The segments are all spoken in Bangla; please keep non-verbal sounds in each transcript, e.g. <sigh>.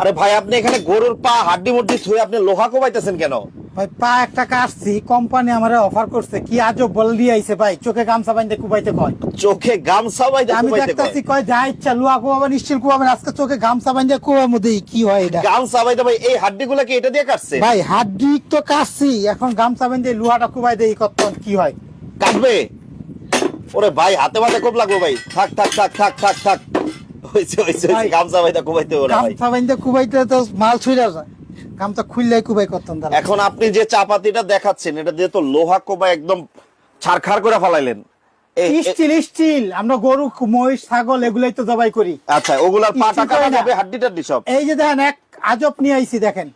আরে ভাই আপনি এখানে গরুর পা হাড্ডি মুড্ডি থুয়ে আপনি লোহা কোবাইতেছেন কেন? ভাই পা একটা কাটছি কোম্পানি আমারে অফার করছে। কি আজব বল দিয়ে আইছে ভাই চোখে গামছা বাইন্দে কুবাইতে কয়। চোখে গামছা বাইতে আমি দেখতাছি কয়। যা ইচ্ছা লুয়া কুবাবেন স্টিল কুবাবেন আজকে চোখে গামছা বাইন্দে কুবার মধ্যে কি হয় এটা? গামছা বাইতে ভাই এই হাড্ডি গুলা কি এটা দিয়ে কাটছে? ভাই হাড্ডি তো কাটছি এখন গামছা বাইন্দে লুহাটা কুবাই দেই কত কি হয়? কাটবে? ওরে ভাই হাতে মাথে কোপ লাগবে ভাই। থাক থাক থাক থাক থাক থাক। হইছে হইছে গামছা বাইতে কোবাইতে ওরা গামছা বাইন্দে কুবাইতে তো মাল ছুঁড়া যায়। গামছা খুললেই কুবাই করতাম তারা। এখন আপনি যে চাপাতিটা দেখাচ্ছেন এটা দিয়ে তো লোহা কোবা একদম ছারখার করে ফালাইলেন। এই- স্টিল স্টিল আমরা গরু মহিষ ছাগল এগুলাই তো জবাই করি। আচ্ছা ওগুলার পাটা কাটা যাবে হাড্ডি টাড্ডি সব। এই যে দেখেন এক আজব নিয়ে আইছি দেখেন।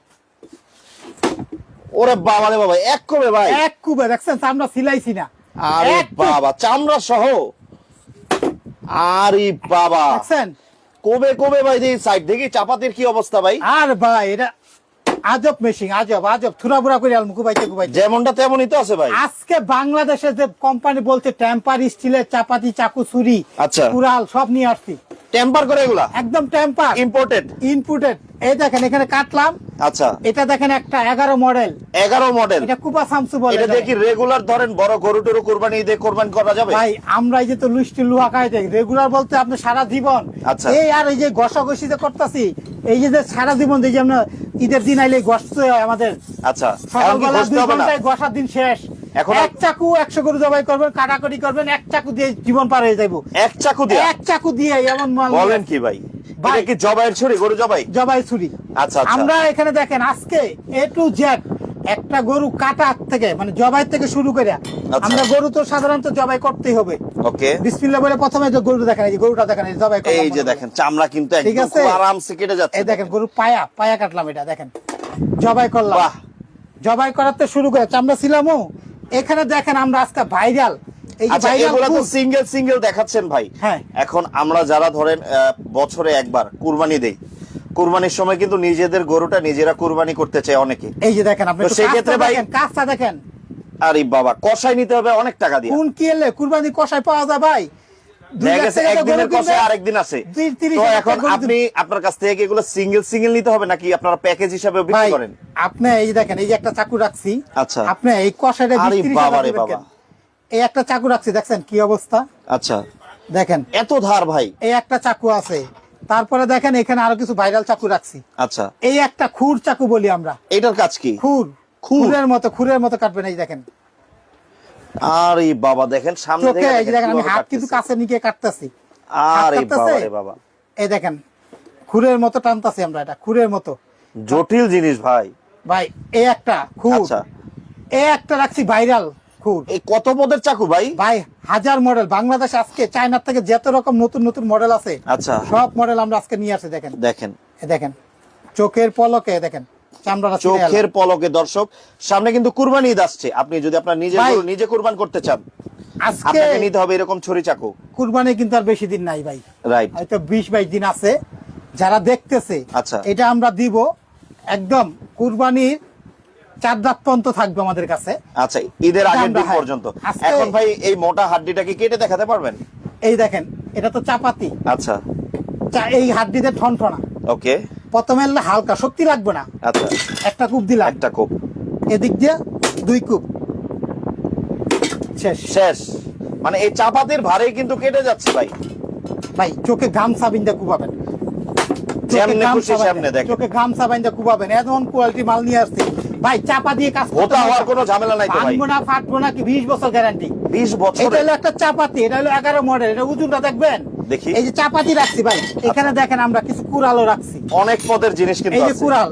ওরে বাবা রে বাবা এক কবে ভাই। এক কুবে দেখছেন? আমরা সিলাইছি না। আরে বাবা চামড়া সহ। আরে বাবা। দেখছেন? কবে কবে ভাই দেখি সাইড দেখি চাপাতির কি অবস্থা ভাই। আর ভাই এটা আজব মেশিং আজব আজব। থুরা বুড়া করে আলমু কুবাইতে কুবাইতে যেমনটা তেমনই তো আছে ভাই। আজকে বাংলাদেশে যে কোম্পানি বলছে টেম্পার স্টিলের চাপাতি চাকু ছুরি আচ্ছা। কুড়াল সব নিয়ে আসছি। টেম্পার করে এগুলা? একদম টেম্পার ইম্পোর্টেড ইনপুটেড এই দেখেন এখানে কাটলাম। আচ্ছা। এটা দেখেন একটা এগারো মডেল এগারো মডেল এটা কুপা সামসু বলে এটা দেখি রেগুলার ধরেন বড় গরু টরু কোরবানি ঈদে কোরবানি করা যাবে? ভাই আমরা এই যে তো লুষ্টি লুহা খাইতে রেগুলার বলতে আপনি সারা জীবন। আচ্ছা। এই আর এই যে ঘষাঘষি যে করতেছি এই যে সারা জীবন যে আমরা ঈদের দিন আইলে ঘষতে হয় আমাদের। আচ্ছা। ঘষার দিন শেষ। এখন এক চাকু একশো গরু জবাই করবেন কাটাকাটি করবেন এক চাকু দিয়ে জীবন পার হয়ে যাইবো এক চাকু দিয়ে এক চাকু দিয়ে এমন মাল বলেন কি ভাই ভাই। কি জবাইয়ের ছুরি গরু জবাই জবাই ছুরি আচ্ছা, আচ্ছা। আমরা এখানে দেখেন আজকে এ টু জেড একটা গরু কাটার থেকে মানে জবাই থেকে শুরু করে আচ্ছা। আমরা গরু তো সাধারণত জবাই করতেই হবে ওকে বিসমিল্লাহ বলে প্রথমে যে গরু দেখেন এই যে গরুটা দেখেন জবাই এই যে। দেখেন চামড়া কিন্তু একদম আরামসে কেটে যাচ্ছে এই দেখেন গরু পায়া পায়া কাটলাম এটা দেখেন জবাই করলাম। জবাই করাতে শুরু করে আমরা ছিলামও এখানে দেখেন আমরা আজকে ভাইরাল সিঙ্গেল সিঙ্গেল দেখাচ্ছেন ভাই। হ্যাঁ। এখন আমরা যারা ধরেন বছরে একবার কুরবানি দেই কুরবানির সময় কিন্তু নিজেদের গরুটা নিজেরা কুরবানি করতে চায় অনেকে। এই যে দেখেন আপনি সেই ক্ষেত্রে ভাই- কাজটা দেখেন। আরে বাবা কষাই নিতে হবে অনেক টাকা দিয়ে। কোন কি এলে কুরবানি কষাই পাওয়া যায় ভাই? দুই দেখা লাখ গেছে টাকা দিয়ে একদিনের গরু আরেকদিন আছে। তো এখন আপনি আপনার কাছ থেকে এগুলো সিঙ্গেল সিঙ্গেল নিতে হবে নাকি আপনারা প্যাকেজ হিসাবে বিক্রি করেন? আপনি এই দেখেন এই যে একটা চাকু রাখছি আচ্ছা। আপনি এই কষাইটা আরে বাবা রে বাবা। এই একটা চাকু রাখছি দেখছেন কি অবস্থা? আচ্ছা। দেখেন। এত ধার ভাই। এই একটা চাকু আছে। তারপরে দেখেন এখানে আরও কিছু ভাইরাল চাকু রাখছি। আচ্ছা। এই একটা খুর চাকু বলি আমরা। এটার কাজ কি? খুর। খুর? খুরের মতো খুরের মতো কাটবেন এই দেখেন। আরে বাবা দেখেন সামনে থেকে এই দেখেন আমি হাত কিন্তু কাছে নিয়ে কাটতেছি। আরে বাবা রে বাবা। এই দেখেন খুরের মতো টানতাছি আমরা এটা খুরের মতো। জটিল জিনিস ভাই। ভাই এই একটা খুর। আচ্ছা। এই একটা রাখছি ভাইরাল খুর। এই কত পদের চাকু ভাই? ভাই হাজার মডেল। বাংলাদেশ আজকে চায়নার থেকে যত রকম নতুন নতুন মডেল আছে আচ্ছা। সব মডেল আমরা আজকে নিয়ে আসি দেখেন। দেখেন। দেখেন চোখের পলকে দেখেন। চোখের পলকে দর্শক সামনে কিন্তু কুরবানি ঈদ আসছে। আপনি যদি আপনার নিজে কুরবান করতে চান আপনাকে নিতে হবে এরকম ছুরি চাকু। কুরবানি কিন্তু আর বেশি দিন নাই ভাই। রাইট হয়তো বিশ বাইশ দিন আছে। যারা দেখতেছে আচ্ছা। এটা আমরা দিব। একদম কুরবানির চার দাঁত পর্যন্ত থাকবে আমাদের কাছে। আচ্ছা ঈদের আগের দিন হ্যাঁ, পর্যন্ত। এখন ভাই এই মোটা হাড্ডিটাকে কেটে দেখাতে পারবেন? এই দেখেন এটা তো চাপাতি। আচ্ছা। এই হাড্ডিতে ঠনঠনা। ওকে। প্রথমে হালকা শক্তি লাগবে না। আচ্ছা। একটা কূপ দিলাম। একটা কোপ। এদিক দিয়ে দুই কূপ। শেষ। শেষ। মানে এই চাপাতির ভারেই কিন্তু কেটে যাচ্ছে ভাই। ভাই চোখে গামছা বিন্দা কুবাবেন। যেমনে খুশি গামছা দেখেন। চোখে গামছা বাইন্দা কুবাবেন। এমন কোয়ালিটি মাল নিয়ে আসছে। ভাই চাপা দিয়ে কাজ করতে ওটা হওয়ার কোনো ঝামেলা নাই তো ভাই। ভাঙবো না ফাটবো না কি? বিশ বছর গ্যারান্টি বিশ এটা হলো একটা চাপাতি এটা হলো এগারো মডেল এটা ওজনটা দেখবেন? দেখি। এই যে চাপাতি রাখছি ভাই এখানে দেখেন আমরা কিছু কুড়ালও রাখছি। অনেক পদের জিনিস কিন্তু এই যে কুড়াল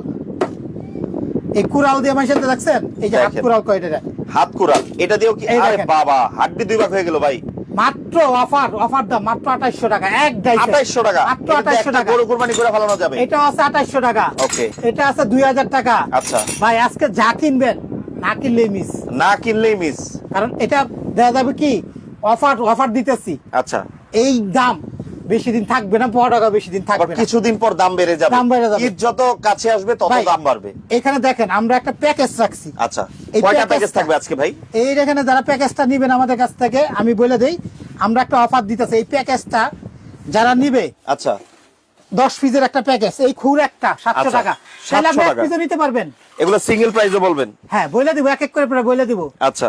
এই কুড়াল দিয়ে আমার সাথে দেখছেন? এই যে হাত কুড়াল কয়টা? হাত কুড়াল। এটা দিয়েও কি আরে বাবা হাড্ডি দুই ভাগ হয়ে গেল ভাই। মাত্র অফার অফার দাম মাত্র আঠাইশশো টাকা এক। আঠাইশশো টাকা। মাত্র আঠাইশশো টাকা। গরু কুরবানি করে ফেলানো যাবে। এটা আছে আঠাইশশো টাকা। ওকে। এটা আছে দুই হাজার টাকা। আচ্ছা। ভাই আজকে যা কিনবেন না কিনলেই মিস না কিনলেই মিস কারণ এটা দেওয়া যাবে কি? অফার অফার দিতেছি। আচ্ছা। এই দাম বেশি দিন থাকবে না পনেরো টাকা বেশি দিন থাকবে কিছুদিন পর দাম বেড়ে যাবে। দাম বেড়ে যাবে। ঈদ যত কাছে আসবে তত দাম বাড়বে। এখানে দেখেন আমরা একটা প্যাকেজ রাখছি। আচ্ছা এই কয়টা প্যাকেজ থাকবে আজকে ভাই? এই এখানে যারা প্যাকেজটা নিবেন আমাদের কাছ থেকে আমি বলে দেই আমরা একটা অফার দিতেছি। এই প্যাকেজটা যারা নিবে আচ্ছা। দশ পিসের একটা প্যাকেজ এই খুর একটা সাতশো আচ্ছা, টাকা। তাহলে আপনি এক পিসও নিতে পারবেন। এগুলো সিঙ্গেল প্রাইসে বলবেন? হ্যাঁ বলে দিব এক এক করে পুরো বলে দিব। আচ্ছা।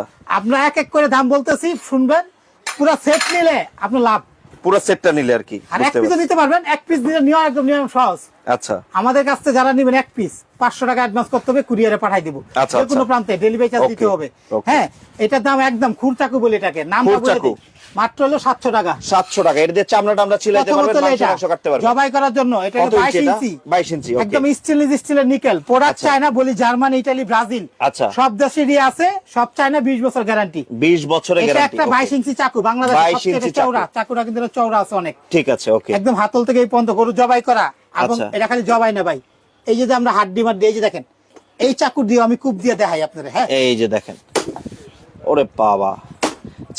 এক এক করে দাম বলতেছি শুনবেন পুরো সেট নিলে আপনার লাভ। পুরো সেটটা নিলে আর কি আর এক পিস পিসও নিতে পারবেন এক পিস দিলে নিয়ম একদম নিয়ম সহজ। আচ্ছা। আমাদের কাছ থেকে যারা নেবেন এক পিস পাঁচশো টাকা অ্যাডভান্স করতে হবে কুরিয়ারে পাঠাই দিব। আচ্ছা, যে কোনো আচ্ছা। প্রান্তে ডেলিভারি চার্জ দিতে হবে। হ্যাঁ এটার দাম একদম খুরচাকু বলে এটাকে নাম চাকু। মাত্র হলো সাতশো টাকা। সাতশো টাকা। এটা দিয়ে চামড়া টামড়া ছিলাইতে পারবেন মাংস কাটতে পারবেন। জবাই করার জন্য। এটা কত বাইশ ইঞ্চি এটা? ইঞ্চি। 22 inch, okay. একদম স্টেনলেস স্টিলের নিকেল প্রোডাক্ট আচ্ছা। চায়না বলি জার্মানি ব্রাজিল। আচ্ছা। সব দেশেরই আছে সব চায়না বিশ বছর গ্যারান্টি বিশ বছরের এটা গ্যারান্টি একটা বাইশ ইঞ্চি চাকু। বাংলাদেশ 22 ইঞ্চি চৌড়া চাকুটা কিন্তু চৌড়া আছে অনেক। ঠিক আছে ওকে। একদম হাতল থেকে এই পর্যন্ত গরু জবাই করা। এবং আচ্ছা। এটা খালি জবাই না ভাই। এই যে আমরা হাড্ডি মাড্ডি এই যে দেখেন এই চাকু দিয়ে আমি কূপ দিয়ে দেখাই আপনাদের হ্যাঁ? এই যে দেখেন। ওরে বাবা।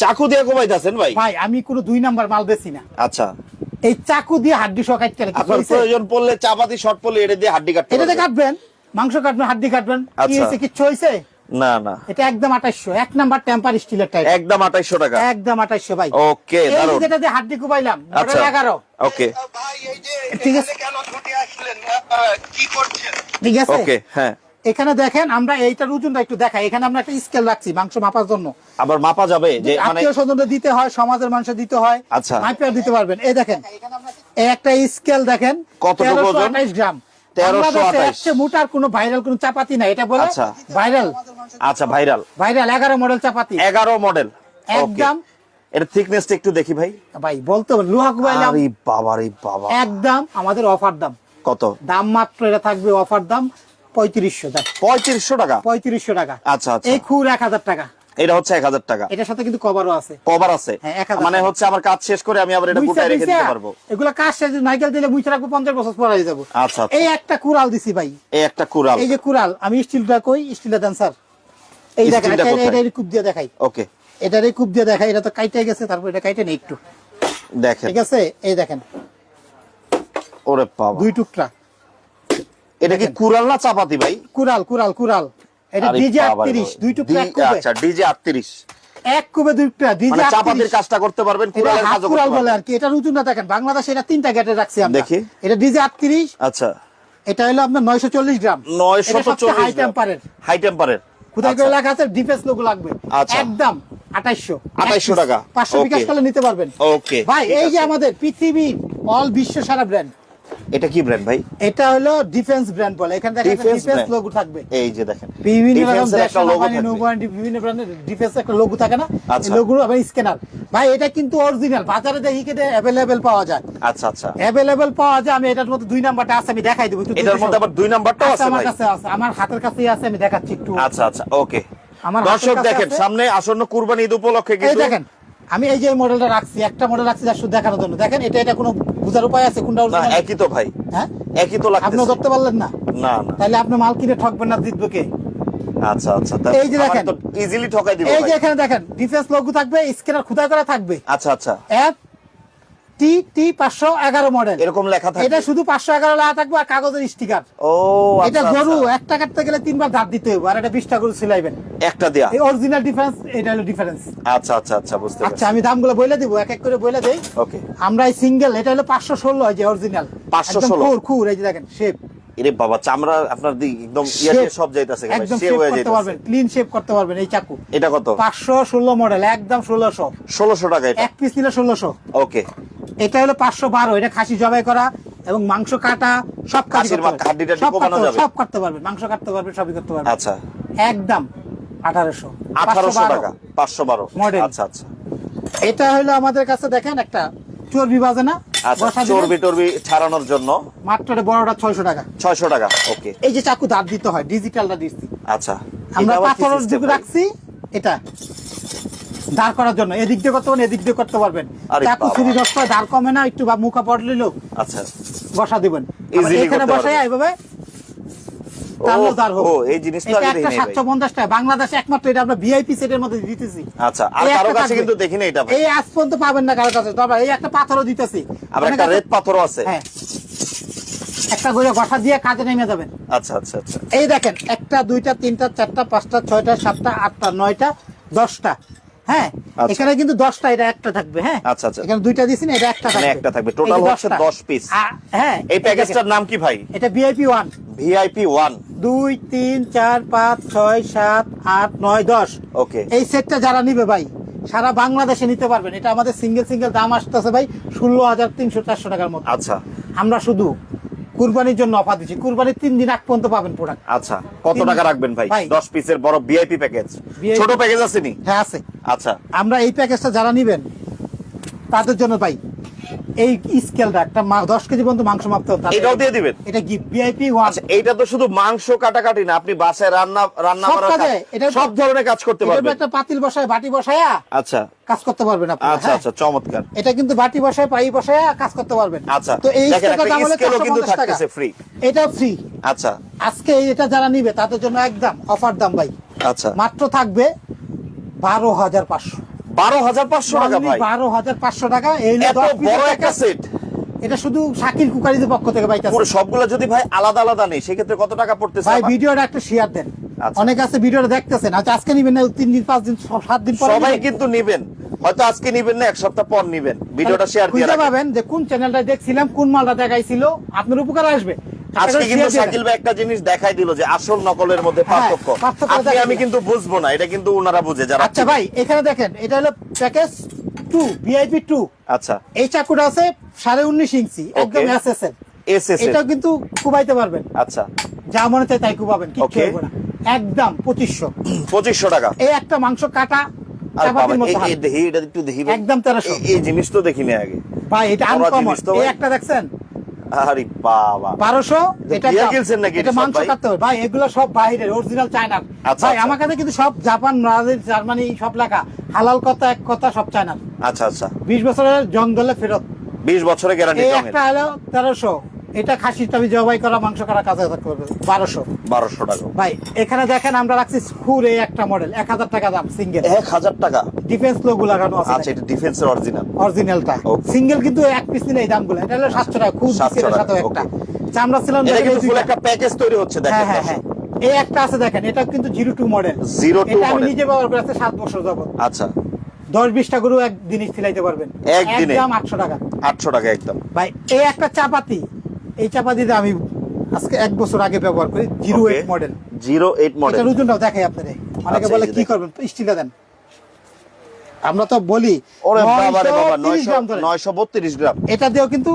চাকু দিয়ে কোবাইতেছেন ভাই? ভাই আমি কোনো দুই নাম্বার মাল বেশি না। আচ্ছা। এই চাকু দিয়ে হাড্ডি সহ কাটতে আপনার? প্রয়োজন পড়লে চাপাতি শর্ট পড়লে এটা দিয়ে হাড্ডি কাটতে এটাতে পারবেন। কাটবেন মাংস কাটবেন হাড্ডি কাটবেন কি আচ্ছা। হয়েছে কিচ্ছু হয়েছে? না না। এটা একদম আঠাইশো এক নাম্বার টেম্পার স্টিলের টাইপ একদম আঠাইশো টাকা। একদম আঠাইশো ভাই। ওকে এই যে যেটা দিয়ে হাড্ডি কুবাইলাম আচ্ছা। মডেল এগারো। ওকে। ভাই এই যে ঠিক আছে। কেন ছুটে আসলেন? কি করছেন? ঠিক আছে। ওকে হ্যাঁ। এখানে দেখেন আমরা এইটার ওজনটা একটু দেখাই। এখানে আমরা একটা স্কেল রাখছি মাংস মাপার জন্য। আবার মাপা যাবে যে মানে আত্মীয় স্বজনদের দিতে হয় সমাজের মানুষের দিতে হয়। আচ্ছা। মাইপিয়ার দিতে পারবেন। এই দেখেন এই একটা স্কেল দেখেন কতটুকু ওজন? 1328 গ্রাম। 1328 বাংলাদেশে মোটার কোনো ভাইরাল কোনো চাপাতি নাই। এটা বলে আচ্ছা। ভাইরাল আচ্ছা ভাইরাল ভাইরাল এগারো মডেল চাপাতি। এগারো মডেল একদম। এটা থিকনেসটা একটু দেখি ভাই। ভাই বলতে লোহা কুবাইলাম আরে বাবা রে বাবা। একদম আমাদের অফার দাম। কত? দাম মাত্র এটা থাকবে অফার দাম পঁয়ত্রিশশো পঁয়ত্রিশশো টাকা? পঁয়ত্রিশশো টাকা। আচ্ছা আচ্ছা। এই খুর এক হাজার টাকা। এটা হচ্ছে এক হাজার টাকা। এটার সাথে কিন্তু কভারও আছে। কভার আছে। হ্যাঁ, 1000 মানে হচ্ছে আমার কাজ শেষ করে আমি আবার এটা গুটায় রেখে দিতে পারব। এগুলা কাজ শেষ নাইকেল দিলে রাখব পঞ্চাশ বছর পরে যাব। আচ্ছা, আচ্ছা। এই একটা কুড়াল দিছি ভাই। এই একটা কুড়াল। এই যে কুড়াল আমি স্টিলটা কই? স্টিলটা দেন স্যার এই দেখেন এটা- এই কূপ দিয়ে দেখাই। ওকে। এটার এই কূপ দিয়ে দেখাই এটা তো কাইটে গেছে তারপর এটা কাইটে নেই একটু। দেখেন। ঠিক আছে? এই দেখেন। ওরে বাবা। দুই টুকরা। এটা কি কুড়াল না চাপাতি ভাই? কুড়াল কুড়াল কুড়াল। এটা ডিজে বাবা রে আটত্রিশ বাবা। দুই টুকরা কুবে আচ্ছা ডিজে আটত্রিশ। এক কুবে দুই টুকরা ডিজে মানে চাপাতির কাজটা করতে পারবেন কাজও কুড়াল করতে বলে আর কি। এটা উঁচু না দেখেন বাংলাদেশে এটা তিনটা গেটে রাখছি আমরা। দেখি। এটা ডিজে আটত্রিশ। আচ্ছা। এটা হলো আপনার নয়শো চল্লিশ গ্রাম। নয়শো এটা সবচেয়ে হাই টেম্পারের হাই টেম্পারের কোথায় করে লেখা আছে? ডিফেন্স লোগো লাগবে। আচ্ছা। একদম আঠাইশো 2800 টাকা। পাঁচশো Okay. বিকাশ করলে নিতে পারবেন। ওকে ভাই এই যে আমাদের পৃথিবীর অল বিশ্ব সারা ব্র্যান্ড এটা কি ব্র্যান্ড ভাই? এটা হলো ডিফেন্স ব্র্যান্ড বলে। এখানে দেখেন ডিফেন্স লোগো থাকবে। এই যে দেখেন। বিভিন্ন রকম একটা সেনাবাহিনী, থাকবে। বিভিন্ন ব্র্যান্ডের ডিফেন্স একটা লোগো থাকে না? আচ্ছা। লোগো আবার স্ক্যানার ভাই এটা কিন্তু অরিজিনাল বাজারে দেখি কেটে অ্যাভেলেবেল পাওয়া যায়। আচ্ছা আচ্ছা। অ্যাভেলেবেল পাওয়া যায় আমি এটার মধ্যে দুই নাম্বারটা আছে আমি দেখাই দেবো। এটার মধ্যে আবার দুই নাম্বারটাও আছে আছে আমার কাছে আছে আমার হাতের কাছেই আছে আমি দেখাচ্ছি একটু। আচ্ছা আচ্ছা ওকে। আমার দর্শক দেখেন সামনে আসন্ন কুরবানি ঈদ উপলক্ষে এই কিন্তু দেখেন আমি এই যে এই মডেলটা রাখছি একটা মডেল রাখছি যা শুধু দেখানোর জন্য। দেখেন এটা এটা কোনো বোঝার উপায় আছে কোনটা না একই তো ভাই। হ্যাঁ? একই তো লাগছে আপনি ধরতে পারলেন না? না না। তাহলে আপনি মাল কিনে ঠকবেন না জিতবে কে? আচ্ছা আচ্ছা এই যে দেখেন। ইজিলি ঠকাই দিব এই যে এখানে দেখেন ডিফেন্স লোগো থাকবে স্ক্যানার খোদা করা থাকবে। আচ্ছা আচ্ছা। এফ টি টি পাঁচশো এগারো মডেল এরকম লেখা থাকে এটা শুধু পাঁচশো এগারো লেখা থাকবে আর কাগজের স্টিকার ও এটা আচ্ছা গরু আচ্ছা। একটা কাটতে গেলে তিনবার দাঁত দিতে হবে আর এটা বিশটা গরু সিলাইবেন। একটা দেয়া। এই অরিজিনাল ডিফারেন্স এটা হলো ডিফারেন্স আচ্ছা আচ্ছা আচ্ছা বুঝতে আচ্ছা আমি দামগুলো বলে দিব এক এক করে বলে দেই। ওকে। আমরা এই সিঙ্গেল এটা হলো পাঁচশো ষোলো যে অরিজিনাল 516 খুর খুর এই যে দেখেন শেপ এরে বাবা চামড়া আপনার একদম ইয়া সব যাইতাছে একদম হয়ে যাইতাছে পারবেন ক্লিন শেপ করতে পারবেন এই চাকু। এটা কত? পাঁচশো ষোলো মডেল একদম ষোলোশো। 1600 টাকা এটা। এক পিস নিলে ষোলোশো। ওকে। এটা হলো পাঁচশো বারো এটা খাসি জবাই করা এবং মাংস কাটা সব সব কাটতে- পারবেন মাংস কাটতে পারবেন সবই করতে পারবে। আচ্ছা। একদম আঠারোশো। 1800 টাকা 512 Model। আচ্ছা আচ্ছা। এটা হলো আমাদের কাছে দেখেন একটা চর্বি বাজে না আচ্ছা চর্বি টর্বি ছাড়ানোর জন্য। মাত্র বড়টা ছয়শো টাকা। 600 টাকা ওকে। এই যে চাকু দাঁত দিতে হয় ডিজিটালটা দিচ্ছি। আচ্ছা আমরা ভাই? রাখছি এটা। দাঁড় করার জন্য। এদিক দিয়ে করতে পারেন এদিক দিয়ে করতে পারবেন। চাকু। ছুরি নষ্ট হয় দাঁড় কমে না একটু বা মুখা পড়লে লোক আচ্ছা। বসা দিবেন। এখানে করতে বসে পারবেন। এইভাবে বাংলাদেশে একমাত্র এটা আমরা ভিআইপি সেটের মধ্যে দিতেছি। আচ্ছা আর কারও কাছে কিন্তু দেখি এটা এই আজ পর্যন্ত পাবেন না কারও কাছে। তবে এই একটা পাথরও দিতেছি। আবার একটা আছে- রেড পাথরও আছে। হ্যাঁ। একটা করে গঠা দিয়ে কাজে নেমে যাবেন। আচ্ছা আচ্ছা আচ্ছা। এই দেখেন একটা দুইটা তিনটা চারটা পাঁচটা ছয়টা সাতটা আটটা নয়টা দশটা। হ্যাঁ আচ্ছা। এখানে কিন্তু দশটা এটা একটা থাকবে হ্যাঁ। আচ্ছা, আচ্ছা। এখানে দুইটা এটা একটা থাকবে। একটা থাকবে। যে হচ্ছে 10টা। 10 piece। হ্যাঁ এই প্যাকেজটার নাম কি ভাই? এটা ভিআইপি ওয়ান ভিআইপি ওয়ান দুই তিন চার পাঁচ ছয় সাত আট নয় দশ। ওকে এই সেটটা যারা নিবে ভাই সারা বাংলাদেশে নিতে পারবেন। এটা আমাদের সিঙ্গেল সিঙ্গেল দাম আসতেছে ভাই ষোলো হাজার তিনশো চারশো টাকার মতো। আচ্ছা। আমরা শুধু কুরবানির জন্য অফার দিচ্ছি। কুরবানির তিন দিন আগ পর্যন্ত পাবেন প্রোডাক্ট আচ্ছা কত টাকা রাখবেন ভাই। দশ পিসের বড় ভিআইপি প্যাকেজ ছোট প্যাকেজ আছে নি? হ্যাঁ আছে। আচ্ছা। আমরা এই প্যাকেজটা যারা নিবেন তাদের জন্য ভাই এই স্কেলটা একটা মা- দশ কেজি পর্যন্ত মাংস মাপতে হবে। এটাও দিয়ে দিবেন? এটা গিফট ভিআইপি ওয়ান এইটা তো শুধু মাংস কাটাকাটি না আপনি বাসায় রান্না রান্না করার এটা- সব ধরনের কাজ করতে পারবেন। একটা পাতিল বসায় বাটি বসায়া আচ্ছা। কাজ করতে পারবেন আপনি আচ্ছা হ্যাঁ। আচ্ছা চমৎকার। এটা কিন্তু বাটি বসায় পাই বসায় কাজ করতে পারবেন। আচ্ছা তো এই স্কেলও কিন্তু 450 থাকতেছে ফ্রি এটা ফ্রি আচ্ছা। আজকে এটা যারা নিবে তাদের জন্য একদম অফার দাম ভাই। আচ্ছা। মাত্র থাকবে বারো হাজার পাঁচশো। বারো হাজার পাঁচশো টাকা ভাই। বারো হাজার পাঁচশো টাকা এত বড় একটা সেট এটা শুধু শাকিল কুকারিদের পক্ষ থেকে পাইতেছে। পুরো সবগুলো যদি ভাই আলাদা আলাদা নেই সেক্ষেত্রে কত টাকা পড়তেছে ভাই? ভিডিওটা একটা শেয়ার দেন। আচ্ছা। অনেক আছে ভিডিওটা দেখতেছেন আচ্ছা আজকে নিবেন না তিন দিন পাঁচ দিন সাত দিন পরে সবাই কিন্তু নিবেন। হয়তো আজকে নিবেন না এক সপ্তাহ পর নিবেন। ভিডিওটা শেয়ার দিয়ে। পাবেন যে কোন চ্যানেলটা দেখছিলাম কোন মালটা দেখাইছিল আপনার উপকার আসবে। আজকে কিন্তু। শাকিল ভাই একটা জিনিস দেখাই দিল যে আসল নকলের মধ্যে হ্যাঁ, পার্থক্য। আমি কিন্তু বুঝব না এটা কিন্তু ওনারা বুঝে যারা আচ্ছা ভাই এখানে দেখেন এটা হলো প্যাকেজ টু ভিআইপি টু। আচ্ছা। এই চাকুটা আছে সাড়ে উনিশ ইঞ্চি একদম. এসএসএল এস এস কিন্তু কুবাইতে পারবেন। আচ্ছা। যা মনে চাই তাই কুবাবেন না। একদম পঁচিশশো। পঁচিশশো টাকা। এই একটা মাংস কাটা এটা একদম 1300 এই- এই জিনিস তো দেখিনি আগে। ভাই এটা আনকমন এই একটা দেখছেন? আরে বাবা। 1200 এটা বিয়ার গেলছেন নাকি এটা মাংস কাটতে হবে। ভাই এগুলো সব বাইরের অরিজিনাল চায়নার আচ্ছা, ভাই আচ্ছা। আমার কাছে কিন্তু সব জাপান ব্রাজিল জার্মানি সব লেখা। হালাল কথা এক কথা সব চায়নার আচ্ছা আচ্ছা। বিশ বছরের জঙ্গলে ফেরত। বিশ বছরের গ্যারান্টি একটা হলো তেরোশো। এটা খাসি টাবি জবাই করা মাংস করা কাজে করবে। বারোশো। বারোশো টাকা। ভাই এখানে দেখেন আমরা রাখছি ফুল এই একটা মডেল এক হাজার টাকা দাম সিঙ্গেল এক হাজার টাকা। ডিফেন্স লোগো লাগানো আছে। আচ্ছা এটা ডিফেন্সের অরিজিনাল অরিজিনালটা সিঙ্গেল কিন্তু এক পিস নিলে এই দামগুলো এটা হলো সাতশো টাকা খুব 700 সাথে একটা. চামড়া ছিল এটা কিন্তু ফুল একটা প্যাকেজ তৈরি হচ্ছে দেখেন হ্যাঁ হ্যাঁ। এই একটা আছে দেখেন এটা কিন্তু জিরো টু মডেল 02 এটা আমি নিজে ব্যবহার করে সাত বছর যাবত। আচ্ছা। দশ বিশটা গরু এক জিনিস সিলাইতে পারবেন। একদিনে? আটশো টাকা। আটশো টাকা একদম। ভাই এই একটা চাপাতি এই চাপাতিটা আমি আজকে এক বছর আগে ব্যবহার করি zero eight model. Zero eight model. এটার ওজনটাও দেখাই আপনাদের অনেকে আচ্ছা, বলে কি করবেন? স্টিলে দেন। আমরা তো বলি ওরে বাবা রে বাবা 930 নয়শো গ্রাম বত্রিশ গ্রাম। এটা দিয়েও কিন্তু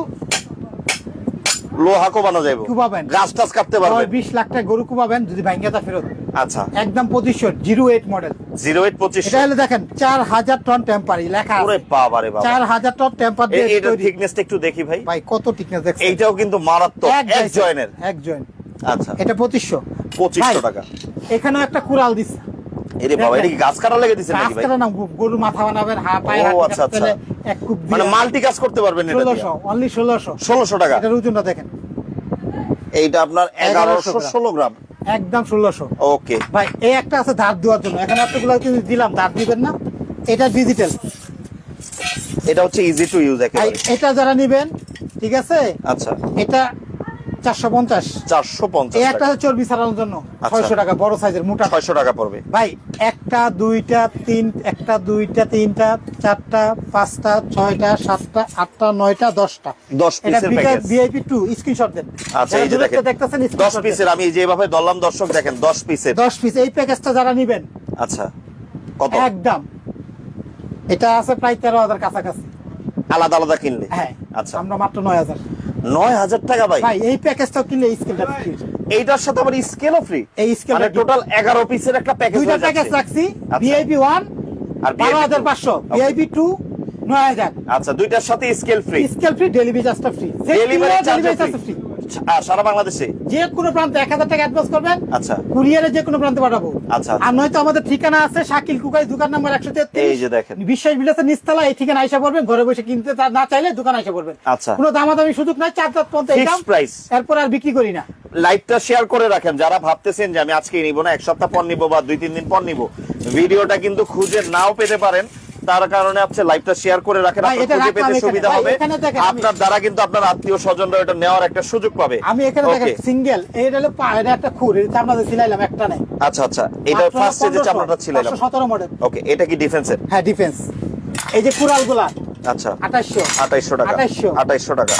লোহা কোবানো যাবে কুবাবেন। গাছ টাছ কাটতে পারবেন। বিশ লাখ টাকা গরু কুবাবেন যদি ভাঙ্গাতা ফেরত। আচ্ছা। একদম পঁচিশশো zero eight model zero eight পঁচিশ এটা হলে দেখেন চার হাজার টন টেম্পারি লেখা। ওরে বাবা রে বাবা। চার হাজার টন টেম্পার দিয়ে এ- এটার তৈরি। থিকনেসটা একটু দেখি ভাই। ভাই কত টিকনেস দেখছেন? এইটাও কিন্তু মারাত্মক এক জয়েনের এক জয়েন আচ্ছা। এটা পঁচিশশো। 2500 ভাই, টাকা। এখানেও একটা কুড়াল দিচ্ছে এরে বাবা এটা কি গাছ কাটা লেগে দিচ্ছেন নাকি ভাই? না গরু মাথা বানাবেন পায়ে হাত আচ্ছা, আচ্ছা। এক কুপ মানে মাল্টি কাজ করতে পারবেন এটা ষোলোশো অনলি ষোলোশো। ষোলোশো টাকা। এটার ওজনটা দেখেন। এইটা আপনার 1100 এগারোশো গ্রাম। একদম ষোলোশো। ওকে ভাই এই একটা আছে ধার দেওয়ার জন্য। এখানে এতগুলো কিন্তু দিলাম ধার দিবেন না। এটা ডিজিটাল এটা হচ্ছে ইজি টু ইউজ একেবারে। এটা যারা নিবেন ঠিক আছে? আচ্ছা। এটা চারশো পঞ্চাশ। চারশো পঞ্চাশ একটা চর্বি ছাড়ানোর জন্য। আচ্ছা। ছয়শো টাকা বড় সাইজের মোটা। ছয়শো টাকা পড়বে। ভাই একটা দুইটা তিন একটা দুইটা তিনটা চারটা পাঁচটা ছয়টা সাতটা আটটা নয়টা দশটা। দশ পিসের ভিআইপি টু স্ক্রিনশট দেন। আচ্ছা এই যে দেখেন দেখতেছেন দশ পিসের আমি যেভাবে দরলাম দর্শক দেখেন দশ পিসের দশ পিস এই প্যাকেজটা যারা নিবেন আচ্ছা কত? একদম। এটা আছে প্রায় তেরো হাজার কাছাকাছি। আলাদা আলাদা কিনলে? হ্যাঁ আচ্ছা। আমরা মাত্র নয় হাজার। নয় হাজার টাকা ভাই। ভাই এই প্যাকেজটাও কিনলে স্কেলটা ফ্রি এইটার সাথে আবার স্কেলও ফ্রি এই স্কেল মানে টোটাল এগারো পিসের একটা প্যাকেজ দুইটা প্যাকেজ রাখছি আচ্ছা। ভিআইপি ওয়ান আর বারো হাজার? পাঁচশো. ভিআইপি টু নয় হাজার। আচ্ছা দুইটার সাথে scale free scale free delivery চার্জটা ফ্রি ডেলিভারি চার্জ ডেলিভারি সারা বাংলাদেশে? যে কোনো প্রান্তে এক হাজার টাকা অ্যাডভান্স করবেন আচ্ছা। কুরিয়ারে যে কোনো প্রান্তে পাঠাবো। আচ্ছা, আর নয়তো আমাদের ঠিকানা আছে শাকিল কুকাই দোকান নাম্বার একশো এই যে দেখেন। বিশ্বাস বিলাসের নিচতলা এই ঠিকানা আইসা পড়বেন ঘরে বসে কিনতে না চাইলে দোকান আইসা পড়বেন। আচ্ছা। কোনো দামাদামি সুযোগ নাই চার চার পর্যন্ত দাম। এরপর আর বিক্রি করি না। লাইভটা শেয়ার করে রাখেন। যারা ভাবতেছেন যে আমি আজকে নিব না এক সপ্তাহ পর নিব বা দুই তিন দিন পর নিব ভিডিওটা কিন্তু খুঁজে নাও পেতে পারেন। তার কারণে আপনি লাইভটা শেয়ার করে রাখেন আপনার খুঁজে পেতে সুবিধা হবে। আপনার দ্বারা কিন্তু আপনার আত্মীয় স্বজনরা এটা নেওয়ার একটা সুযোগ পাবে। আমি এখানে দেখেন সিঙ্গেল এটা হলো এটা একটা খুর এটা চামড়া দিয়ে সিলাইলাম একটা নাই। আচ্ছা আচ্ছা এটা ফার্স্টে যে চামড়াটা ছিল সতেরো মডেল ওকে এটা কি ডিফেন্সের হ্যাঁ ডিফেন্স এই যে কুড়ালগুলা আচ্ছা। আঠাশশো। টাকা। টাকা।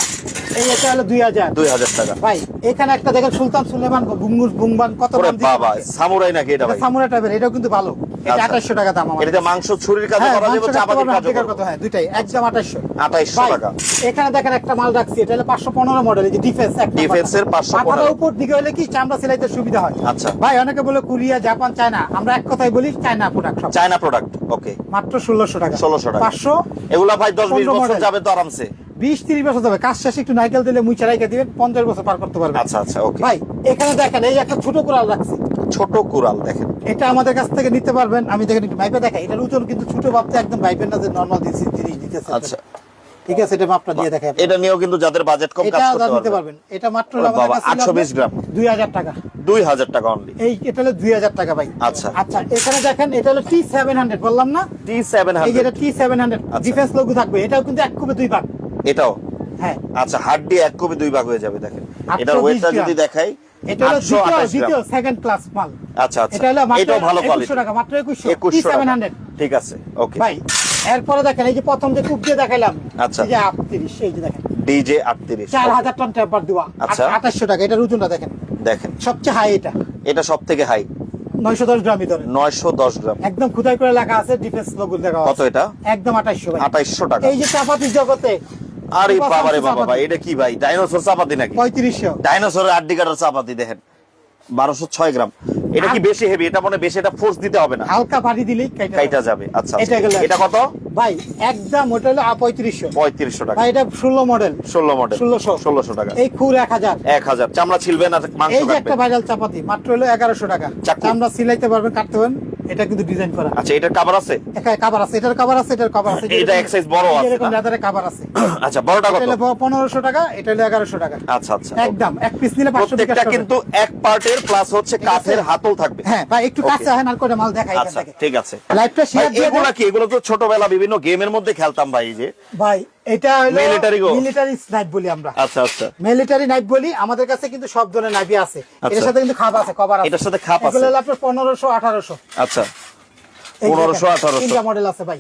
এই এটা হলো দুই হাজার। দুই হাজার টাকা। ভাই এখানে একটা দেখেন সুলতান সুলেমান বুঙ্গুস বুংবান কত দাম বাবা সামুরাই নাকি এটা এটা টাইপের এটাও কিন্তু ভালো। এটা। আঠাশশো টাকা দাম আমার এটাতে মাংস ছুরির কাজে করা যাবে চাপাতির পারবেন, কাজও হাড্ডির করবে। কথা, হ্যাঁ, দুইটাই, একদম 2800 2800 টাকা। এখানে দেখেন একটা মাল রাখছি, এটা হলো 515 মডেল, যে ডিফেন্স ডিফেন্সের মাথা। 515 মাথাটা উপর দিকে হলে কি চামড়া সেলাইতে সুবিধা হয়? আচ্ছা। ভাই অনেকে বলে কোরিয়া জাপান চায়না আমরা এক কথাই বলি China product China product okay মাত্র ষোলোশো টাকা। ষোলোশো টাকা। পাঁচশো। এগুলা ভাই দশ বিশ বছর যাবে তো আরামসে। বিশ তিরিশ বছর যাবে। কাজ শেষে একটু নাইকেল দিলে মুই চারাইকে দিবেন পঞ্চাশ বছর পার করতে পারবে আচ্ছা আচ্ছা ওকে। ভাই এখানে দেখেন এই একটা ছোট কোরাল রাখছি। ছোট কুরাল দেখেন। এটা আমাদের কাছ থেকে নিতে পারবেন। আমি দেখেন একটু দেখাই। এটার ওজন কিন্তু ছোট ভাবতে একদম ভাইবেন না যে নর্মাল জিনিস দিতেছে। আচ্ছা। ঠিক আছে এটা মাপটা দিয়ে দেখাই এটা নিয়েও কিন্তু যাদের বাজেট কম কাজ করতে নিতে পারবেন। এটা মাত্র ওরে বাবা, 820 গ্রাম। দুই হাজার টাকা। দুই হাজার টাকা অনলি এই এটা হলো দুই হাজার টাকা ভাই। আচ্ছা। আচ্ছা এখানে দেখেন এটা হলো টি সেভেন হান্ড্রেড বললাম না? টি সেভেন এই যে এটা টি সেভেন হান্ড্রেড আচ্ছা। ডিফেন্স লোগো থাকবে। এটাও কিন্তু এক কুবে দুই ভাগ। এটাও? হ্যাঁ। আচ্ছা হাড্ডি এক কপি দুই ভাগ হয়ে যাবে দেখেন। 820 এটার ওয়েটটা যদি দেখাই এটা হলো দ্বিতীয় সেকেন্ড ক্লাস মাল। আচ্ছা আচ্ছা। এটা হলো মাত্র ভালো কোয়ালিটি টাকা মাত্র একুশশো। টি একুশশো সেভেন টাকা হান্ড্রেড ঠিক আছে ওকে ভাই এরপরে দেখেন এই যে প্রথম যে কূপ দিয়ে দেখাইলাম আচ্ছা। যে এই যে দেখেন। ডিজে আটত্রিশ। চার হাজার টন টেম্পার দেওয়া। আচ্ছা। টাকা এটার ওজনটা দেখেন। দেখেন। সবচেয়ে হাই এটা। এটা হাই নয়শো দশ গ্রামই ধরেন গ্রাম। একদম খুদাই করে লেখা আছে ডিফেন্স লোগো দেখা কত এটা? একদম আঠাশশো ভাই। আঠাইশশো টাকা। এই যে চাপাতির জগতে। আরে চাপাতি, বাবারে বাবা এটা কি ভাই? ডাইনোসর চাপাতি নাকি? পঁয়ত্রিশশো। ডাইনোসরের আড্ডি কাটার চাপাতি দেখেন। বারোশো ছয় গ্রাম। এটা কি বেশি হেভি এটা মনে বেশি এটা ফোর্স দিতে হবে না। হালকা ভারী দিলেই কাইটা যাবে। আচ্ছা এটা গেল এটা কত? ভাই একদম ওটা হলো পঁয়ত্রিশশো। পঁয়ত্রিশশো টাকা। ভাই এটা ষোলো মডেল ষোলো মডেল 1600 ষোলোশো টাকা। এই খুর এক হাজার। এক হাজার। চামড়া ছিলবে না মাংস এই যে একটা ভাইজাল ভাইরাল চাপাতি মাত্র হলো এগারোশো টাকা। চামড়া সিলাইতে পারবেন কাটতে পারবেন। এটা কিন্তু ডিজাইন করা। আচ্ছা এটার কাবার আছে? কাবার আছে এটার কাবার আছে এটার কাবার আছে। এটা এক size বড় আছে এরকম? লেদারের কাবার আছে। <coughs> আচ্ছা বড়টা কত? হলো পনেরোশো টাকা এটা হলো এগারোশো টাকা। আচ্ছা আচ্ছা একদম এক পিস নিলে পাঁচশো টাকা প্রত্যেকটা কিন্তু এক পার্টের প্লাস হচ্ছে কাঠের হাতল থাকবে। হ্যাঁ ভাই একটু. কাছে আহেন আর করে মাল দেখাই আচ্ছা ঠিক আছে। লাইভটা শেয়ার দিয়ে এগুলা। কি? এগুলো তো ছোটবেলা বিভিন্ন গেমের মধ্যে খেলতাম ভাই এই যে। ভাই এটা হলো Military মিলিটারি স্নাইপ বলি আমরা। আচ্ছা আচ্ছা। মিলিটারি নাইফ বলি আমাদের কাছে কিন্তু সব ধরনের নাইফই আছে। আচ্ছা। এর সাথে কিন্তু খাপ আছে কভার আছে। এটার সাথে খাপ আছে। এগুলো হলো আপনার পনেরোশো আঠারোশো। আচ্ছা। পনেরোশো আঠারোশো। তিনটা মডেল আছে ভাই।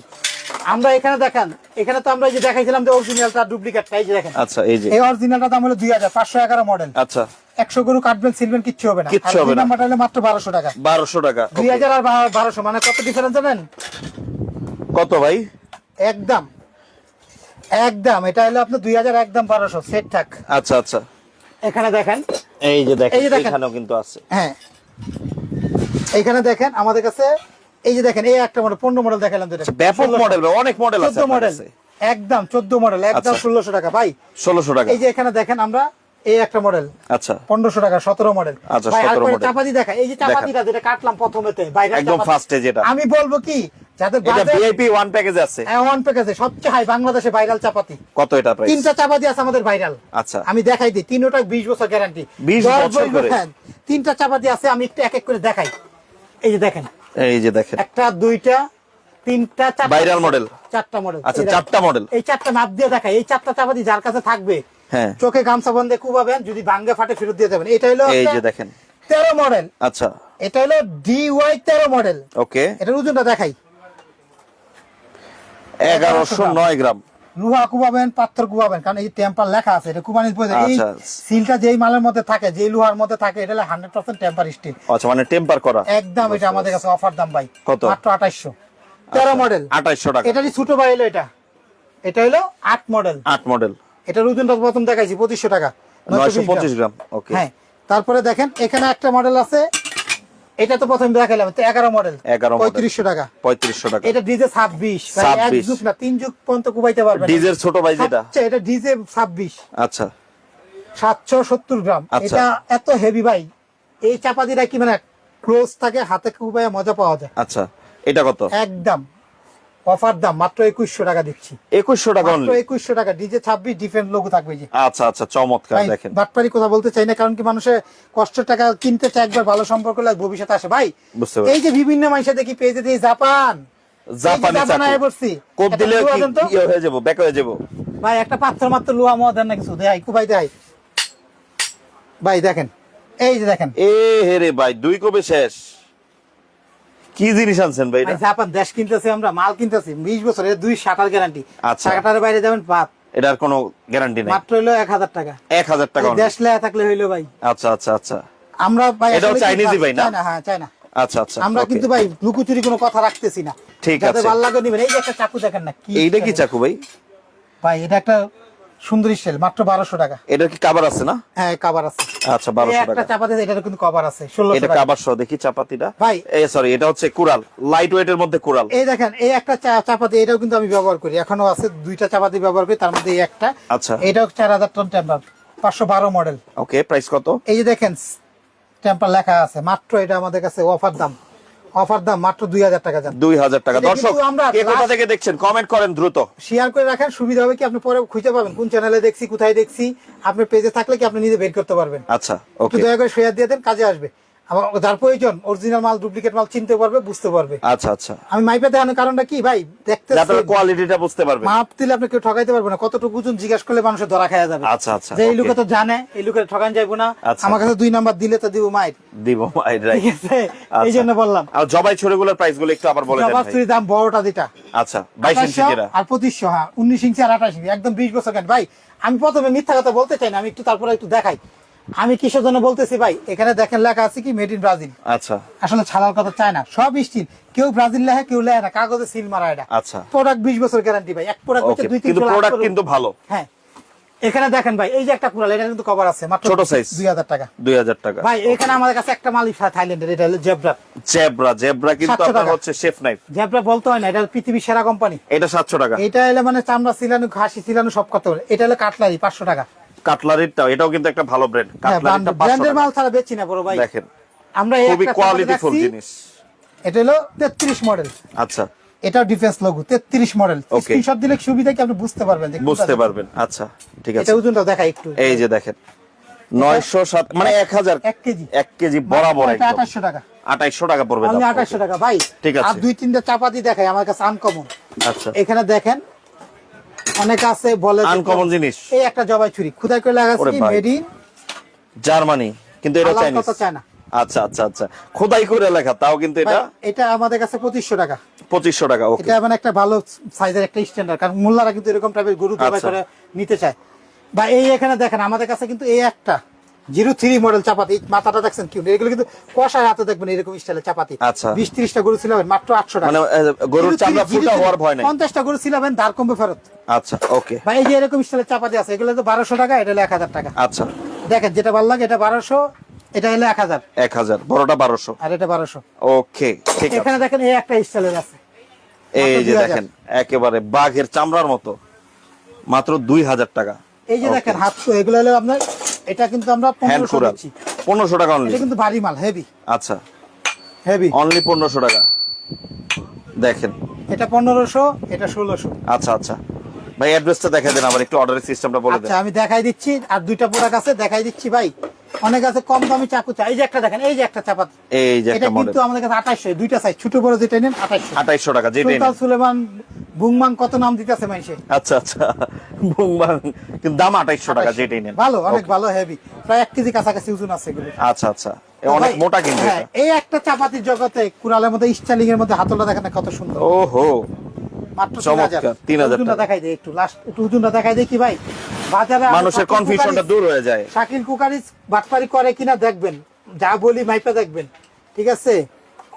আমরা এখানে দেখেন এখানে তো আমরা যে দেখাইছিলাম যে অরিজিনালটা ডুপ্লিকেটটা এই যে দেখেন। আচ্ছা এই যে। এই অরিজিনালটা দাম হলো দুই হাজার পাঁচশো এগারো মডেল আচ্ছা। একশো গরু কাটবেন সিলবেন কিচ্ছু হবে না। কিচ্ছু হবে না। মাত্র বারোশো টাকা। বারোশো টাকা দুই Okay. হাজার আর বা- বারোশো মানে কত ডিফারেন্স জানেন? কত ভাই? একদম। একদম এটা হলো আপনার দুই হাজার একদম বারোশো সেট থাক। আচ্ছা আচ্ছা। এখানে দেখেন। এই যে দেখেন এই যে দেখেন। এখানেও কিন্তু আছে। হ্যাঁ। এইখানে দেখেন আমাদের কাছে এই যে দেখেন এই একটা মডেল পনেরো মডেল দেখালাম আচ্ছা, ব্যাপক মডেল অনেক মডেল আছে মডেল একদম চোদ্দ মডেল একদম আচ্ছা। ষোলোশো টাকা ভাই। ষোলোশো টাকা। এই যে এখানে দেখেন আমরা এই একটা মডেল আচ্ছা। পনেরোশো টাকা সতেরো মডেল আচ্ছা, ভাই 17 আর চাপাতি দেখা এই যে চাপাতিটা যেটা কাটলাম প্রথমেতে বাইরে একদম ফার্স্টে যেটা। আমি বলব কি যাদের এটা ভিআইপি ওয়ান প্যাকেজ আছে। ওয়ান প্যাকেজে সবচেয়ে হাই বাংলাদেশে ভাইরাল চাপাতি। কত এটা প্রাইস তিনটা চাপাতি আছে আমাদের ভাইরাল আচ্ছা। আমি দেখাই দিই তিনটা বিশ বছর গ্যারান্টি 20 বছর করে? তিনটা চাপাতি আছে আমি একটু এক এক করে দেখাই। এই যে দেখেন। এই যে দেখেন। একটা দুইটা তিনটা model? চারটা মডেল আচ্ছা, চারটা model? এই চারটা মাপ দিয়ে দেখাই। এই চারটা চাপাতি যার কাছে থাকবে হ্যাঁ। চোখে গামছা বন্ধে কুবাবেন যদি ভাঙ্গে ফাটে ফেরত দিয়ে দেবেন। এটা হলো এই যে দেখেন। তেরো মডেল আচ্ছা। এটা হলো ডি ওয়াই তেরো মডেল ওকে এটার ওজনটা দেখাই। এগারোশো নয় গ্রাম। লোহা কুবাবেন পাথর কুবাবেন কারণ এই টেম্পার লেখা আছে এটা কুবানির এই আচ্ছা। সিলটা যেই মালের মধ্যে থাকে যেই লোহার মধ্যে থাকে এটা হলো হান্ড্রেড পার্সেন্ট টেম্পার স্টিল আচ্ছা মানে টেম্পার করা। একদম এটা আমাদের কাছে অফার দাম ভাই। কত? মাত্র আঠাইশশো। তেরো মডেল আঠাইশশো টাকা। এটারই ছোট ভাই হলো এটা। এটা হলো আট মডেল আট মডেল এটার ওজনটা প্রথম দেখাইছি পঁচিশশো টাকা। নয়শো পঁচিশ গ্রাম। ওকে হ্যাঁ তারপরে দেখেন এখানে একটা মডেল আছে এটা তো প্রথমে দেখালাম তো এগারো মডেল 11 model। পঁয়ত্রিশশো টাকা। পঁয়ত্রিশশো টাকা। এটা ডিজে ছাব্বিশ ভাই, এক যুগ না তিন যুগ পর্যন্ত কুবাইতে পারবে ডিজের ছোট ভাই যেটা। আচ্ছা এটা ডিজে ছাব্বিশ। আচ্ছা। সাতশো সত্তর গ্রাম। আচ্ছা। এটা এত হেভি ভাই। এই চাপাতিটা কি মানে ক্লোজ থাকে হাতে কুবাইয়া মজা পাওয়া যায়। আচ্ছা। এটা কত? একদম। অফার দাম মাত্র একুশশো টাকা দিচ্ছি। একুশশো টাকা একুশশো টাকা ডিজে ছাব্বিশ ডিফেন্ট লোগো থাকবে যে। আচ্ছা আচ্ছা চমৎকার দেখেন। বাটপারি কথা বলতে চাই না কারণ কি মানুষের কষ্টের টাকা কিনতে চায় একবার ভালো সম্পর্ক লাগে ভবিষ্যতে আসে। ভাই এই যে বিভিন্ন মানুষের দেখি পেজে দিয়ে জাপান। জাপানি এই যে জাপানায় চাকু বসছি। কোপ দিলে কি ইয়ে হয়ে যাব ব্যাক হয়ে যাব। ভাই একটা পাত্র মাত্র লুহা মোয়া দেন না কিছু দেয় কুবাই দেয়। ভাই দেখেন এই যে দেখেন। এ হেরে ভাই দুই কবে শেষ। কি জিনিস আনছেন ভাই? জাপান দেশ কিনতেছি আমরা মাল কিনতেছি বিশ বছরের দুই শাটার গ্যারান্টি আচ্ছা। শাটারের বাইরে যাবেন পাত এটার কোনো গ্যারান্টি নেই? মাত্র হইল এক হাজার টাকা। এক হাজার টাকা দেশ লেয়া থাকলে হইল ভাই। আচ্ছা আচ্ছা আচ্ছা। আমরা ভাই এটাও চাইনিজই ভাই না? হ্যাঁ চায়না আচ্ছা আচ্ছা আমরা কিন্তু ভাই লুকুচুরি কোনো কথা রাখতেছি না। ঠিক আছে। ভালো লাগে নিবেন এই যে একটা চাকু দেখেন না কি এইটা কি চাকু ভাই? ভাই এটা একটা সুন্দরী সেল মাত্র বারোশো টাকা। এটা কি কাবার আছে না? হ্যাঁ কভার আছে। আচ্ছা বারোশো একটা টাকা। চাপাতি এটার কিন্তু কভার আছে ষোলোশো এটা কাবার সহ দেখি চাপাতিটা। ভাই। এই সরি এটা হচ্ছে কুড়াল লাইট ওয়েটের মধ্যে কুড়াল। এই দেখেন এই একটা চাপাতি এটাও কিন্তু আমি ব্যবহার করি। এখনও আছে দুইটা চাপাতি ব্যবহার করি তার মধ্যে এই একটা। আচ্ছা। এটাও চার হাজার টন টেম্পার পাঁচশো বারো মডেল ওকে প্রাইস কত? এই যে দেখেন টেম্পার লেখা আছে মাত্র এটা আমাদের কাছে অফার দাম। অফার দাম মাত্র দুই হাজার টাকা যান। দুই হাজার টাকা। দর্শক কে কোথা থেকে দেখছেন? কমেন্ট করেন দ্রুত। শেয়ার করে রাখেন। সুবিধা হবে কি আপনি পরে খুঁজে পাবেন। কোন চ্যানেলে দেখছি কোথায় দেখছি আপনার পেজে থাকলে কি আপনি নিজে বের করতে পারবেন। আচ্ছা ওকে দয়া করে শেয়ার দিয়ে দেন কাজে আসবে। আমার যার প্রয়োজন অরিজিনাল মাল ডুপ্লিকেট মাল চিনতে পারবে বুঝতে পারবে। আচ্ছা আচ্ছা। আমি মাইপে দেখানোর কারণটা কি ভাই? দেখতে কোয়ালিটিটা বুঝতে পারবে। মাপ দিলে আপনি কেউ ঠকাইতে পারবে না। কতটুকু ওজন জিজ্ঞাসা করলে মানুষের ধরা খাওয়া যাবে। আচ্ছা, আচ্ছা, যে এই লোকে তো জানে এই লোকের ঠকান যাইবো না। আচ্ছা। আমার কাছে দুই নাম্বার দিলে তো দিব মাইর। দিব ঠিক আছে? এই জন্য বললাম। আর জবাই ছড়িগুলোর প্রাইসগুলো একটু আবার বলে দেন জবা ভাই। দাম বড়টা দিটা। আচ্ছা বাইশ ইঞ্চি 2800 আর পঁচিশশো হ্যাঁ। উনিশ ইঞ্চি আর আঠাশ ইঞ্চি। একদম বিশ বছর কেন ভাই আমি প্রথমে মিথ্যা কথা বলতে চাই না আমি একটু তারপরে একটু দেখাই। আমি কিসের জন্য বলতেছি ভাই? এখানে দেখেন লেখা আছে কি মেড ইন ব্রাজিল আচ্ছা। আসলে ছাড়ার কথা চায় না। সব স্টিল কেউ ব্রাজিল লেখে কেউ লেখে না। কাগজে সিল মারা এটা। আচ্ছা। প্রোডাক্ট বিশ বছর গ্যারান্টি ভাই। এক প্রোডাক্ট ওকে কিন্তু প্রোডাক্ট কিন্তু ভালো। হ্যাঁ। এখানে দেখেন ভাই এই যে একটা কুড়াল এটা কিন্তু কভার আছে মাত্র ছোট। দুই হাজার টাকা। দুই হাজার টাকা। ভাই এখানে আমাদের কাছে একটা মালিক থাইল্যান্ডের এটা হলো জেব্রা জেব্রা জেব্রা কিন্তু 700 আপনার হচ্ছে শেফ নাইফ জেব্রা বলতে হয় না এটা পৃথিবীর সেরা কোম্পানি এটা সাতশো টাকা। এটা হলো মানে চামড়া সিলানো ঘাসি সিলানো সব করতে পারে এটা হলো কাটলারি পাঁচশো টাকা। কাটলারিটাও এটাও কিন্তু একটা ভালো ব্র্যান্ড কাটলারিটা ব্র্যান্ডের মাল ছাড়া বেচি না বড় ভাই। দেখেন আমরা খুবই কোয়ালিটিফুল জিনিস। এটা হলো তেত্রিশ মডেল আচ্ছা। এটাও ডিফেন্স লোগো তেত্রিশ মডেল স্ক্রিনশট দিলে সুবিধা কি আপনি বুঝতে পারবেন বুঝতে পারবেন। আচ্ছা ঠিক আছে। এটা ওজনটা দেখাই একটু। এই যে দেখেন নয়শো সাত মানে এক হাজার এক কেজি। এক কেজি বরাবর এটা একদম। আঠাশশো টাকা। আঠাইশো টাকা পড়বে আমি দাম। আঠাশশো টাকা ভাই। ঠিক আছে। আর দুই তিনটা চাপাতি দেখাই আমার কাছে আনকমন আচ্ছা। এখানে দেখেন অনেক আছে বলে আনকমন জিনিস। এই একটা জবাই ছুরি। খুদাই করে লাগা ওরে মেড ইন জার্মানি কিন্তু এটা চাইনিজ চায়না। আচ্ছা আচ্ছা আচ্ছা। খোদাই করে লেখা তাও কিন্তু এটা এটা আমাদের কাছে পঁচিশশো টাকা। পঁচিশশো টাকা ওকে এটা মানে একটা ভালো সাইজের একটা স্ট্যান্ডার্ড কারণ মোল্লারা কিন্তু এরকম টাইপের গরু জবাই আচ্ছা। করে নিতে চায়। বা এই এখানে দেখেন আমাদের কাছে কিন্তু এই একটা জিরো থ্রি মডেল চাপাতি মাথাটা দেখছেন এগুলো কিন্তু কষায় হাতে দেখবেন এরকম স্টাইলের চাপাতি। আচ্ছা। বিশ ত্রিশটা গরু ছিলাবেন মাত্র আটশো টাকা। মানে গরুর চামড়া ফুটা হওয়ার ভয় নাই। পঞ্চাশটা গরু ছিলাবেন কমবে ফেরত। আচ্ছা ওকে। বা এই যে এরকম স্টাইলের চাপাতি আছে এগুলো তো বারোশো টাকা এটা হলো এক হাজার টাকা। আচ্ছা। দেখেন যেটা ভালো লাগে এটা বারোশো এটা হলো এক হাজার। এক হাজার বড়টা বারোশো। আর এটা বারোশো। ওকে ঠিক আছে। এখানে দেখেন এই একটা স্টাইলের আছে। এই যে দেখেন একেবারে বাঘের চামড়ার মতো মাত্র দুই হাজার টাকা। এই যে দেখেন হাতশো এগুলো হলো আপনার এটা কিন্তু আমরা হ্যান্ড পনেরোশো কুড়াল। দিচ্ছি। পনেরোশো টাকা অনলি এটা কিন্তু ভারী মাল হেভি আচ্ছা। হেভি অনলি পনেরোশো টাকা। দেখেন। এটা পনেরোশো এটা ষোলোশো। আচ্ছা আচ্ছা। ভাই অ্যাড্রেসটা দেখাই দেন আবার একটু অর্ডারের সিস্টেমটা বলে দেন। আচ্ছা আমি দেখাই দিচ্ছি আর দুইটা প্রোডাক্ট আছে দেখাই দিচ্ছি ভাই। অনেক আছে কম দামি চাকু চা। এই যে একটা দেখেন এই যে একটা চাপাতি এই যে এটা একটা মডেল কিন্তু আমাদের কাছে আঠাশশো দুইটা সাইজ ছোট বড় যেটা নেন আঠাশশো আঠাইশশো টাকা যেটাই সুলতান সুলেমান বুংমাং কত নাম দিতেছে মানুষে? আচ্ছা আচ্ছা। কিন্তু দাম আঠাইশশো টাকা যেটাই নেন। ভালো অনেক ভালো হেভি প্রায় কেজি কাছাকাছি ওজন আছে এগুলো। আচ্ছা আচ্ছা। অনেক মোটা কিন্তু হ্যাঁ, এই একটা চাপাতির জগতে কুড়ালের মধ্যে স্টাইলিং এর মধ্যে হাতলটা দেখেন কত সুন্দর। ও হো মাত্র চমৎকার, 3000 টাকা। দেখাই দে একটু লাস্ট একটু ওজনটা দেখাই কি ভাই? বাজারে আমরা মানুষের কনফিউশনটা দূর হয়ে যায়। শাকিল বাটপারি করে কিনা দেখবেন। যা বলি মাইপা দেখবেন। ঠিক আছে?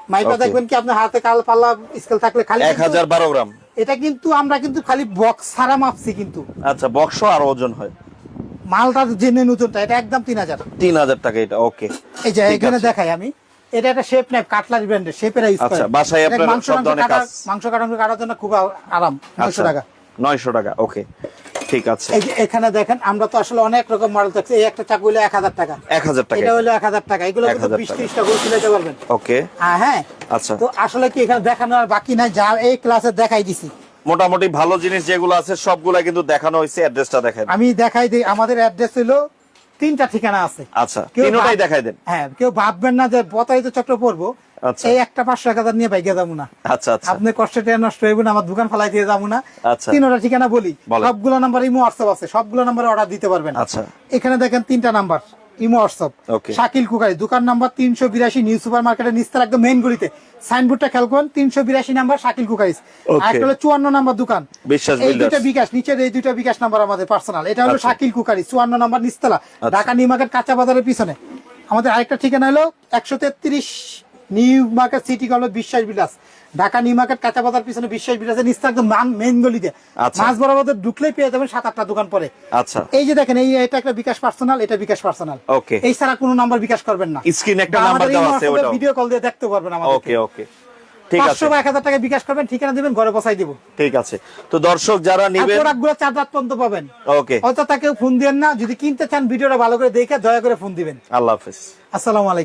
মাইপা দেখবেন কি আপনার হাতে কাল পাল্লা স্কেল থাকলে খালি এক কিন্তু- হাজার বারো গ্রাম। এটা কিন্তু আমরা কিন্তু খালি বক্স ছাড়া মাপছি কিন্তু। আচ্ছা বক্স আর ওজন হয়। মালটা জেনে ওজনটা এটা একদম তিন হাজার। তিন হাজার টাকা এটা ওকে এই যে এখানে দেখাই আমি এটা একটা শেপ নাইফ কাটলারি ব্র্যান্ডের শেপের ইউজ আচ্ছা, বাসায় আপনারা মাংস সব ধরনের কাজ। মাংস কাটানো কাটার জন্য খুব আরাম নয়শো আচ্ছা টাকা। নয়শো টাকা ওকে ঠিক আছে। এখানে দেখেন আমরা তো আসলে অনেক রকম মডেল থাকছে এই একটা চাকু হলো এক হাজার টাকা। এক হাজার টাকা। এটা হলো এক হাজার টাকা। এগুলো কিন্তু 1000 বিশ। ত্রিশটা করে কিনতে পারবেন। ওকে। হ্যাঁ হ্যাঁ? আচ্ছা। তো আসলে কি এখানে দেখানো আর বাকি নাই? যা এই ক্লাসে দেখাই দিছি। মোটামুটি ভালো জিনিস যেগুলো আছে সবগুলা কিন্তু দেখানো হয়েছে। অ্যাড্রেসটা দেখেন। আমি দেখাই দিই। আমাদের অ্যাড্রেস হলো তিনটা ঠিকানা আছে। আচ্ছা। কেউ দেখাই দেন। হ্যাঁ কেউ ভাববেন না যে প্রতারিত চক্র পড়ব। এই একটা পাঁচশো এক হাজার নিয়ে বাইকে যাব না। আচ্ছা আচ্ছা। আপনি কষ্ট নষ্ট হইব না আমার দোকান ফালাই দিয়ে যাব না। আচ্ছা। তিনটা ঠিকানা বলি। সবগুলো নাম্বার ইমো হোয়াটসঅ্যাপ আছে সবগুলো নাম্বারে অর্ডার দিতে পারবেন। আচ্ছা। এখানে দেখেন তিনটা number imo WhatsApp Shakil cookery দোকান নাম্বার তিনশো বিরাশি নিউ সুপার মার্কেটের নিস্তার একদম মেইন গলিতে। সাইনবোর্ডটা খেয়াল করেন তিনশো বিরাশি নাম্বার শাকিল কুকারিস। আর একটা হলো চুয়ান্ন নাম্বার দোকান। এই। দুটো বিকাশ নিচের এই দুটো বিকাশ নাম্বার আমাদের পার্সোনাল এটা হলো আচ্ছা। শাকিল কুকারি চুয়ান্ন নাম্বার নিস্তলা ঢাকা নিউ মার্কেট কাঁচা বাজারের পিছনে। আমাদের আরেকটা ঠিকানা হলো একশো তেত্রিশ নিউ মার্কেট সিটি কলেজ বিশ্বাস বিলাস ঢাকা নিউ মার্কেট কাঁচা বাজার পিছনে বিশ্বাস বিলাসের নিস্তার একদম মেইন গলিতে। আচ্ছা। মাছ বরাবর ঢুকলেই পেয়ে যাবেন সাত আটটা দোকান পরে। আচ্ছা। এই যে দেখেন এই এটা একটা বিকাশ পার্সোনাল এটা বিকাশ পার্সোনাল। Okay. এই ছাড়া কোনো নাম্বার বিকাশ করবেন না। Screen একটা number দেওয়া আছে, ওটাও। ভিডিও কল দিয়ে দেখতে পারবেন আমাদের ওকে ওকে। ঠিক আছে। পাঁচশো বা এক হাজার টাকা বিকাশ করবেন ঠিকানা দিবেন ঘরে বসাই দিব। ঠিক আছে। তো দর্শক যারা নিবেন প্রোডাক্টগুলো চার রাত পর্যন্ত পাবেন। ওকে। হয়তো তাকে ফোন দিবেন না। যদি কিনতে চান ভিডিওটা ভালো করে দেখে দয়া করে ফোন দিবেন। আল্লাহ হাফেজ। আসসালামু আলাইকুম।